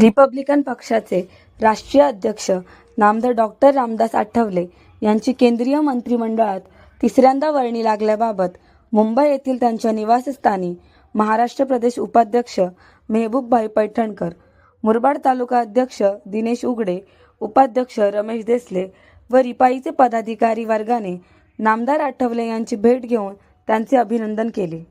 Republican पक्षाचे राष्ट्रीय अध्यक्ष नामदार डॉक्टर रामदास आठवले यांची केंद्रीय मंत्रिमंडळात तिसऱ्यांदा वर्णी लागल्याबाबत मुंबई येथील त्यांच्या निवासस्थानी महाराष्ट्र प्रदेश उपाध्यक्ष मेहबूबभाई पैठणकर मुरबाड तालुका अध्यक्ष दिनेश उगडे उपाध्यक्ष रमेश देसले व रिपाईचे पदाधिकारी वर्गाने नामदार आठवले यांची भेट घेऊन त्यांचे अभिनंदन केले.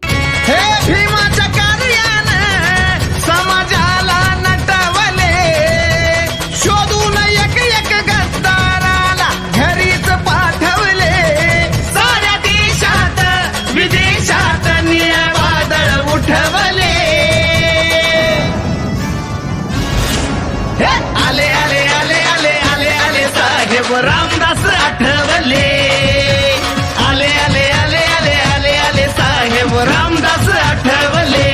साहेब रामदास आठवले आले आले आले आले आले आले साहेब रामदास आठवले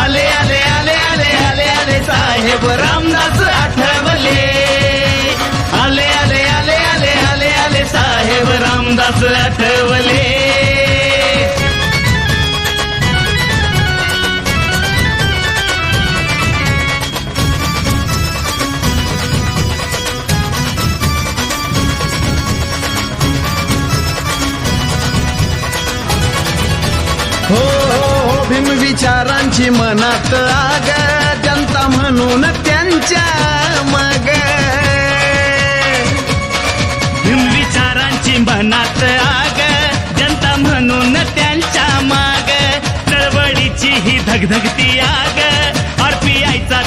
आले आले आले आले आले आले साहेब रामदास आठवले आले आले आले आले आले आले साहेब रामदास आठवले हो हो हो भीम विचारांची मनात आग जनता म्हणून त्यांच्या मग. भीम विचारांची मनात आग जनता म्हणून त्यांच्या माग. चळवळीची ही धगधगती आग आरपीआयचा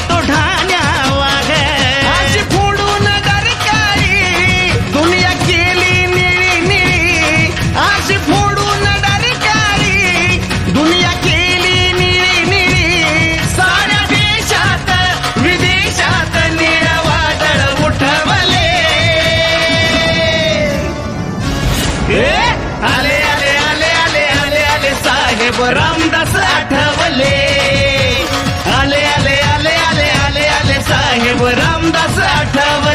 आले साहेब रामदास आठवले. आले आले आले आले आले आले साहेब रामदास आठवले.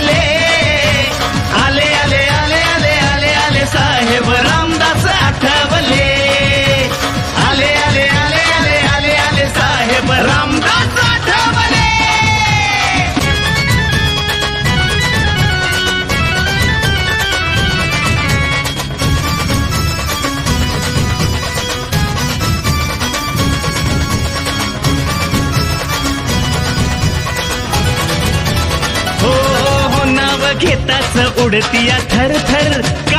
घेताच उडतीया थर थर